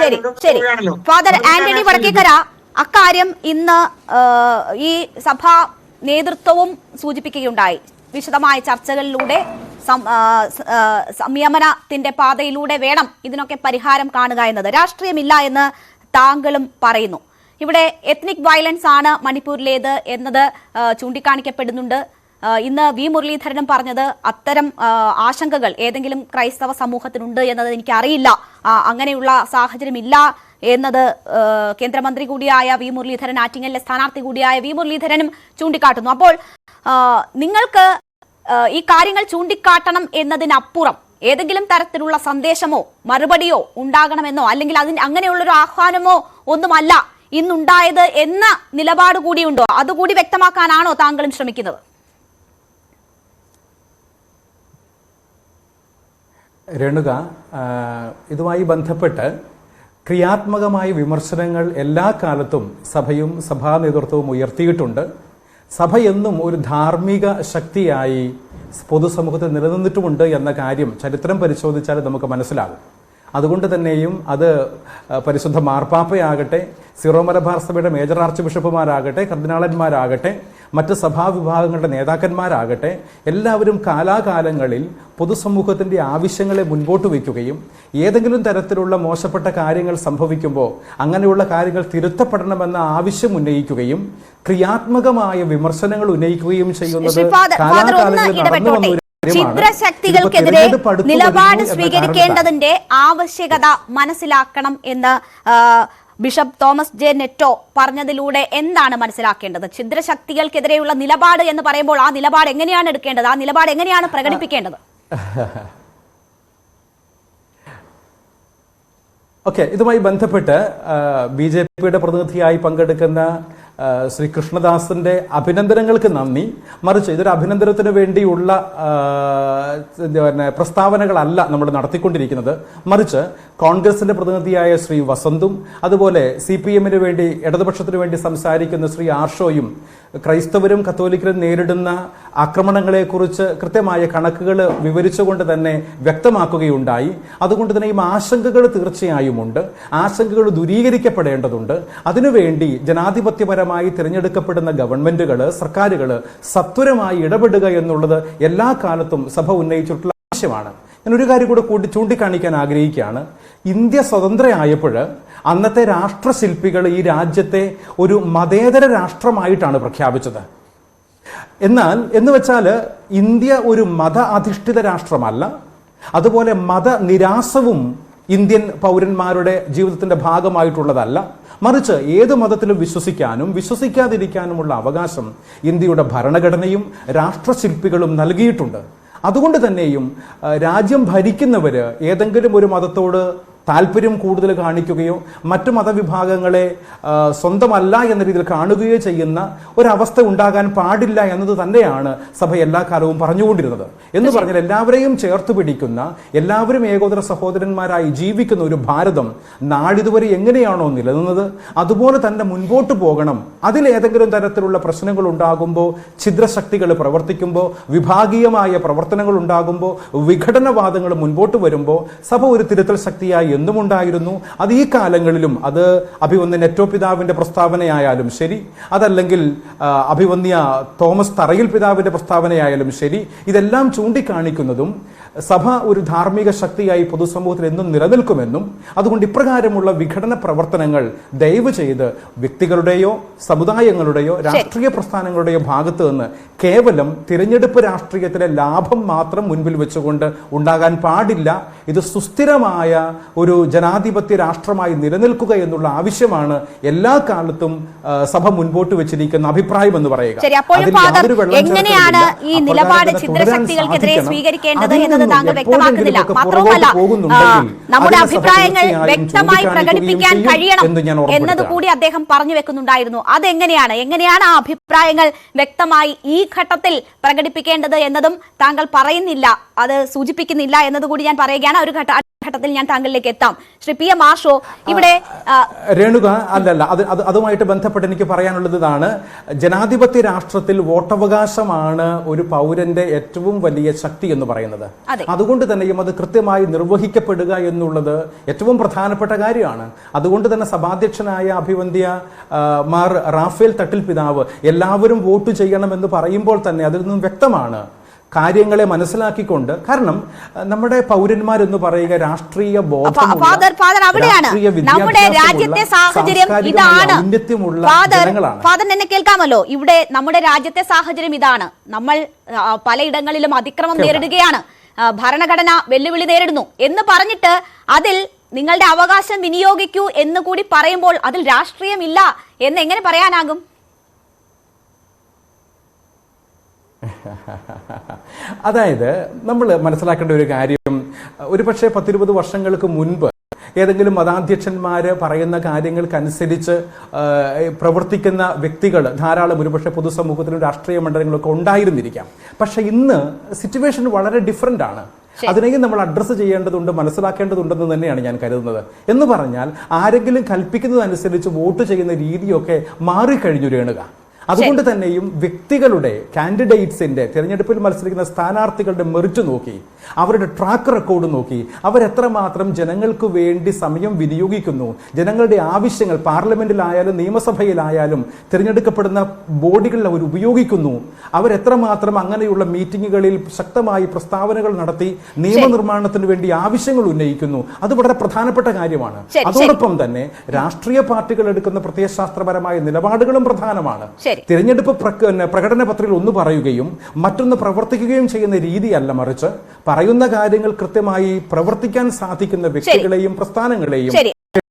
ശരി ശരി. ഫാദർ ആന്റണി വടക്കേക്കര അക്കാര്യം ഇന്ന് ഈ സഭാ നേതൃത്വവും സൂചിപ്പിക്കുകയുണ്ടായി. വിശദമായ ചർച്ചകളിലൂടെ സംയമനത്തിന്റെ പാതയിലൂടെ വേണം ഇതിനൊക്കെ പരിഹാരം കാണുക എന്നത്. രാഷ്ട്രീയമില്ല എന്ന് താങ്കളും പറയുന്നു. ഇവിടെ എത്നിക് വയലൻസ് ആണ് മണിപ്പൂരിലേത് എന്നത് ചൂണ്ടിക്കാണിക്കപ്പെടുന്നുണ്ട്. ഇന്ന് വി മുരളീധരനും പറഞ്ഞത് അത്തരം ആശങ്കകൾ ഏതെങ്കിലും ക്രൈസ്തവ സമൂഹത്തിനുണ്ട് എന്നത് എനിക്കറിയില്ല. അങ്ങനെയുള്ള സാഹചര്യമില്ല എന്നത് കേന്ദ്രമന്ത്രി കൂടിയായ വി മുരളീധരൻ ആറ്റിങ്ങലിലെ സ്ഥാനാർത്ഥി കൂടിയായ വി മുരളീധരനും ചൂണ്ടിക്കാട്ടുന്നു. അപ്പോൾ നിങ്ങൾക്ക് ഈ കാര്യങ്ങൾ ചൂണ്ടിക്കാട്ടണം എന്നതിനപ്പുറം ഏതെങ്കിലും തരത്തിലുള്ള സന്ദേശമോ മറുപടിയോ ഉണ്ടാകണമെന്നോ അല്ലെങ്കിൽ അതിന് അങ്ങനെയുള്ളൊരു ആഹ്വാനമോ ഒന്നുമല്ല ഇന്നുണ്ടായത് എന്ന നിലപാട് കൂടിയുണ്ടോ അതുകൂടി വ്യക്തമാക്കാനാണോ താങ്കളും ശ്രമിക്കുന്നത്? രേണുക ഇതുമായി ബന്ധപ്പെട്ട് ക്രിയാത്മകമായ വിമർശനങ്ങൾ എല്ലാ കാലത്തും സഭയും സഭാ നേതൃത്വവും ഉയർത്തിയിട്ടുണ്ട്. സഭ എന്നും ഒരു ധാർമ്മിക ശക്തിയായി പൊതുസമൂഹത്തിൽ നിലനിന്നിട്ടുമുണ്ട് എന്ന കാര്യം ചരിത്രം പരിശോധിച്ചാൽ നമുക്ക് മനസ്സിലാകും. അതുകൊണ്ട് തന്നെയും അത് പരിശുദ്ധ മാർപ്പാപ്പയാകട്ടെ സിറോ മലബാർ സഭയുടെ മേജർ ആർച്ച് ബിഷപ്പുമാരാകട്ടെ കർദിനാളന്മാരാകട്ടെ മറ്റ് സഭാവിഭാഗങ്ങളുടെ നേതാക്കന്മാരാകട്ടെ എല്ലാവരും കാലാകാലങ്ങളിൽ പൊതുസമൂഹത്തിന്റെ ആവശ്യങ്ങളെ മുൻപോട്ട് വയ്ക്കുകയും ഏതെങ്കിലും തരത്തിലുള്ള മോശപ്പെട്ട കാര്യങ്ങൾ സംഭവിക്കുമ്പോൾ അങ്ങനെയുള്ള കാര്യങ്ങൾ തിരുത്തപ്പെടണമെന്ന ആവശ്യം ഉന്നയിക്കുകയും ക്രിയാത്മകമായ വിമർശനങ്ങൾ ഉന്നയിക്കുകയും ചെയ്യുന്നത് കാലാകാലങ്ങളിൽ നടന്നു വന്ന ഛിദ്രശക്തികൾക്കെതിരെ നിലപാട് സ്വീകരിക്കേണ്ടതിന്റെ ആവശ്യകത മനസ്സിലാക്കണം എന്ന് ബിഷപ്പ് തോമസ് ജെ നെറ്റോ പറഞ്ഞതിലൂടെ എന്താണ് മനസ്സിലാക്കേണ്ടത്? ഛിദ്രശക്തികൾക്കെതിരെയുള്ള നിലപാട് എന്ന് പറയുമ്പോൾ ആ നിലപാട് എങ്ങനെയാണ് എടുക്കേണ്ടത്? ആ നിലപാട് എങ്ങനെയാണ് പ്രകടിപ്പിക്കേണ്ടത്? ഓക്കെ ഇതുമായി ബന്ധപ്പെട്ട് ബി ജെ പിയുടെ പ്രതിനിധിയായി പങ്കെടുക്കുന്ന ശ്രീ കൃഷ്ണദാസിന്റെ അഭിനന്ദനങ്ങൾക്ക് നന്ദി. മറിച്ച് ഇതൊരു അഭിനന്ദനത്തിന് വേണ്ടിയുള്ള പിന്നെ പ്രസ്താവനകളല്ല നമ്മൾ നടത്തിക്കൊണ്ടിരിക്കുന്നത്. മറിച്ച് കോൺഗ്രസിന്റെ പ്രതിനിധിയായ ശ്രീ വസന്തും അതുപോലെ സി പി എമ്മിന് വേണ്ടി ഇടതുപക്ഷത്തിന് വേണ്ടി സംസാരിക്കുന്ന ശ്രീ ആർഷോയും ക്രൈസ്തവരും കത്തോലിക്കരും നേരിടുന്ന ആക്രമണങ്ങളെക്കുറിച്ച് കൃത്യമായ കണക്കുകൾ വിവരിച്ചുകൊണ്ട് തന്നെ വ്യക്തമാക്കുകയുണ്ടായി. അതുകൊണ്ട് തന്നെ ഈ ആശങ്കകൾ തീർച്ചയായും ഉണ്ട് ആശങ്കകൾ ദൂരീകരിക്കപ്പെടേണ്ടതുണ്ട്. അതിനുവേണ്ടി ജനാധിപത്യപരമായി തിരഞ്ഞെടുക്കപ്പെടുന്ന ഗവൺമെന്റുകൾ സർക്കാരുകൾ സത്വരമായി ഇടപെടുക എന്നുള്ളത് എല്ലാ കാലത്തും സഭ ഉന്നയിച്ചിട്ടുള്ള ആവശ്യമാണ്. ഞാൻ ഒരു കാര്യം കൂടെ കൂട്ടി ചൂണ്ടിക്കാണിക്കാൻ ആഗ്രഹിക്കുകയാണ്. ഇന്ത്യ സ്വതന്ത്രയായപ്പോൾ അന്നത്തെ രാഷ്ട്രശില്പികൾ ഈ രാജ്യത്തെ ഒരു മതേതര രാഷ്ട്രമായിട്ടാണ് പ്രഖ്യാപിച്ചത്. എന്നാൽ എന്ന് വെച്ചാൽ ഇന്ത്യ ഒരു മത അധിഷ്ഠിത രാഷ്ട്രമല്ല. അതുപോലെ മതനിരാസവും ഇന്ത്യൻ പൗരന്മാരുടെ ജീവിതത്തിന്റെ ഭാഗമായിട്ടുള്ളതല്ല. മറിച്ച് ഏത് മതത്തിലും വിശ്വസിക്കാനും വിശ്വസിക്കാതിരിക്കാനുമുള്ള അവകാശം ഇന്ത്യയുടെ ഭരണഘടനയും രാഷ്ട്രശില്പികളും നൽകിയിട്ടുണ്ട്. അതുകൊണ്ട് തന്നെയും രാജ്യം ഭരിക്കുന്നവർ ഏതെങ്കിലും ഒരു മതത്തോട് താല്പര്യം കൂടുതൽ കാണിക്കുകയോ മറ്റു മതവിഭാഗങ്ങളെ സ്വന്തമല്ല എന്ന രീതിയിൽ കാണുകയോ ചെയ്യുന്ന ഒരവസ്ഥ ഉണ്ടാകാൻ പാടില്ല എന്നത് തന്നെയാണ് സഭ എല്ലാ കാലവും പറഞ്ഞുകൊണ്ടിരുന്നത്. എന്ന് പറഞ്ഞാൽ എല്ലാവരെയും ചേർത്ത് പിടിക്കുന്ന എല്ലാവരും ഏകോദര സഹോദരന്മാരായി ജീവിക്കുന്ന ഒരു ഭാരതം നാളിതുവരെ എങ്ങനെയാണോ നിലനിന്നത് അതുപോലെ തന്നെ മുൻപോട്ട് പോകണം. അതിലേതെങ്കിലും തരത്തിലുള്ള പ്രശ്നങ്ങൾ ഉണ്ടാകുമ്പോൾ ഛിദ്രശക്തികൾ പ്രവർത്തിക്കുമ്പോൾ വിഭാഗീയമായ പ്രവർത്തനങ്ങൾ ഉണ്ടാകുമ്പോൾ വിഘടനവാദങ്ങൾ മുൻപോട്ട് വരുമ്പോൾ സഭ ഒരു തിരുത്തൽ ശക്തിയായി എന്നും ഉണ്ടായിരുന്നു അത് ഈ കാലങ്ങളിലും അത് അഭിവന്ദ്യ നെറ്റോ പിതാവിന്റെ പ്രസ്താവനയായാലും ശരി അതല്ലെങ്കിൽ അഭിവന്ദ്യ തോമസ് തറയിൽ പിതാവിന്റെ പ്രസ്താവനയായാലും ശരി ഇതെല്ലാം ചൂണ്ടിക്കാണിക്കുന്നതും സഭ ഒരു ധാർമ്മിക ശക്തിയായി പൊതുസമൂഹത്തിൽ എന്നും നിലനിൽക്കുമെന്നും അതുകൊണ്ട് ഇപ്രകാരമുള്ള വിഘടന പ്രവർത്തനങ്ങൾ ദയവ് ചെയ്ത് വ്യക്തികളുടെയോ സമുദായങ്ങളുടെയോ രാഷ്ട്രീയ പ്രസ്ഥാനങ്ങളുടെയോ ഭാഗത്ത് നിന്ന് കേവലം തിരഞ്ഞെടുപ്പ് രാഷ്ട്രീയത്തിലെ ലാഭം മാത്രം മുൻപിൽ വെച്ചുകൊണ്ട് ഉണ്ടാകാൻ പാടില്ല. ഇത് സുസ്ഥിരമായ ഒരു ജനാധിപത്യ രാഷ്ട്രമായി നിലനിൽക്കുക എന്നുള്ള ആവശ്യമാണ് എല്ലാ കാലത്തും സഭ മുൻപോട്ട് വെച്ചിരിക്കുന്ന അഭിപ്രായം എന്ന് പറയുക. എങ്ങനെയാണ് ഈ നിലപാട് ചിത്രശക്തികൾക്കെതിരെ സ്വീകരിക്കേണ്ടത് എന്നത് സ്വീകരിക്കേണ്ടത് അതിൽ താങ്കൾ വ്യക്തമാക്കുന്നില്ല. മാത്രവുമല്ല നമ്മുടെ അഭിപ്രായങ്ങൾ വ്യക്തമായി പ്രകടിപ്പിക്കാൻ കഴിയണം എന്നതുകൂടി എന്നത് കൂടി അദ്ദേഹം പറഞ്ഞു വെക്കുന്നുണ്ടായിരുന്നു. അതെങ്ങനെയാണ്? എങ്ങനെയാണ് ആ അഭിപ്രായങ്ങൾ വ്യക്തമായി ഈ ഘട്ടത്തിൽ പ്രകടിപ്പിക്കേണ്ടത് എന്നതും താങ്കൾ പറയുന്നില്ല. അത് സൂചിപ്പിക്കുന്നില്ല എന്നതുകൂടി ഞാൻ പറയുകയാണ്. ഒരു ഘട്ട ഘട്ടത്തിൽ ഞാൻ താങ്കളിലേക്ക് എത്താം. ശ്രീ പി എം ആഷോ ഇവിടെ രേണുക അല്ലല്ല അത് അത് അതുമായിട്ട് ബന്ധപ്പെട്ട് എനിക്ക് പറയാനുള്ളത് ഇതാണ്. ജനാധിപത്യ രാഷ്ട്രത്തിൽ വോട്ടവകാശമാണ് ഒരു പൗരന്റെ ഏറ്റവും വലിയ ശക്തി എന്ന് പറയുന്നത്. അതുകൊണ്ട് തന്നെയും അത് കൃത്യമായി നിർവഹിക്കപ്പെടുക എന്നുള്ളത് ഏറ്റവും പ്രധാനപ്പെട്ട കാര്യമാണ്. അതുകൊണ്ട് തന്നെ സഭാധ്യക്ഷനായ അഭിവന്ധ്യ മാർ റാഫേൽ തട്ടിൽ പിതാവ് എല്ലാവരും വോട്ട് ചെയ്യണമെന്ന് പറയുമ്പോൾ തന്നെ അതിൽ നിന്നും വ്യക്തമാണ് കാര്യങ്ങളെ മനസ്സിലാക്കിക്കൊണ്ട് കാരണം നമ്മുടെ പൗരന്മാരെന്ന് പറയുക രാഷ്ട്രീയ ബോധം രാഷ്ട്രീയ ഔന്നത്യമുള്ള ജനങ്ങളാണ്. ഫാദർ എന്നെ കേൾക്കാമല്ലോ? ഇവിടെ നമ്മുടെ രാജ്യത്തെ സാഹചര്യം ഇതാണ്. നമ്മൾ പലയിടങ്ങളിലും അതിക്രമം. നേരിടുകയാണ്. ഭരണഘടന വെല്ലുവിളി നേരിടുന്നു. എന്ന് പറഞ്ഞിട്ട് അതിൽ നിങ്ങളുടെ അവകാശം വിനിയോഗിക്കൂ എന്ന് കൂടി പറയുമ്പോൾ അതിൽ രാഷ്ട്രീയമില്ല എന്ന് എങ്ങനെ പറയാനാകും? അതായത് നമ്മൾ മനസ്സിലാക്കേണ്ട ഒരു കാര്യം ഒരുപക്ഷെ പത്തിരുപത് വർഷങ്ങൾക്ക് മുൻപ് ഏതെങ്കിലും മതാധ്യക്ഷന്മാർ പറയുന്ന കാര്യങ്ങൾക്കനുസരിച്ച് പ്രവർത്തിക്കുന്ന വ്യക്തികൾ ധാരാളം ഒരുപക്ഷെ പൊതുസമൂഹത്തിലും രാഷ്ട്രീയ മണ്ഡലങ്ങളൊക്കെ ഉണ്ടായിരുന്നിരിക്കാം. പക്ഷെ ഇന്ന് സിറ്റുവേഷൻ വളരെ ഡിഫറെന്റ് ആണ്. അതിനെയും നമ്മൾ അഡ്രസ്സ് ചെയ്യേണ്ടതുണ്ട് മനസ്സിലാക്കേണ്ടതുണ്ടെന്ന് തന്നെയാണ് ഞാൻ കരുതുന്നത്. എന്ന് പറഞ്ഞാൽ ആരെങ്കിലും കൽപ്പിക്കുന്നതനുസരിച്ച് വോട്ട് ചെയ്യുന്ന രീതിയൊക്കെ മാറിക്കഴിഞ്ഞു രേണുക. അതുകൊണ്ട് തന്നെയും വ്യക്തികളുടെ കാൻഡിഡേറ്റ്സിന്റെ തിരഞ്ഞെടുപ്പിൽ മത്സരിക്കുന്ന സ്ഥാനാർത്ഥികളുടെ മെറിറ്റ് നോക്കി അവരുടെ ട്രാക്ക് റെക്കോർഡ് നോക്കി അവരെത്രമാത്രം ജനങ്ങൾക്ക് വേണ്ടി സമയം വിനിയോഗിക്കുന്നു ജനങ്ങളുടെ ആവശ്യങ്ങൾ പാർലമെന്റിലായാലും നിയമസഭയിലായാലും തിരഞ്ഞെടുക്കപ്പെടുന്ന ബോഡികളിൽ അവർ ഉപയോഗിക്കുന്നു അവരെത്രമാത്രം അങ്ങനെയുള്ള മീറ്റിങ്ങുകളിൽ ശക്തമായി പ്രസ്താവനകൾ നടത്തി നിയമനിർമ്മാണത്തിന് വേണ്ടി ആവശ്യങ്ങൾ ഉന്നയിക്കുന്നു അത് വളരെ പ്രധാനപ്പെട്ട കാര്യമാണ്. അതോടൊപ്പം തന്നെ രാഷ്ട്രീയ പാർട്ടികൾ എടുക്കുന്ന പ്രത്യയശാസ്ത്രപരമായ നിലപാടുകളും പ്രധാനമാണ്. തിരഞ്ഞെടുപ്പ് പ്രകടന പത്രികയിൽ ഒന്ന് പറയുകയും മറ്റൊന്ന് പ്രവർത്തിക്കുകയും ചെയ്യുന്ന രീതിയല്ല മറിച്ച് പറയുന്ന കാര്യങ്ങൾ കൃത്യമായി പ്രവർത്തിക്കാൻ സാധിക്കുന്ന വ്യക്തികളെയും പ്രസ്ഥാനങ്ങളെയും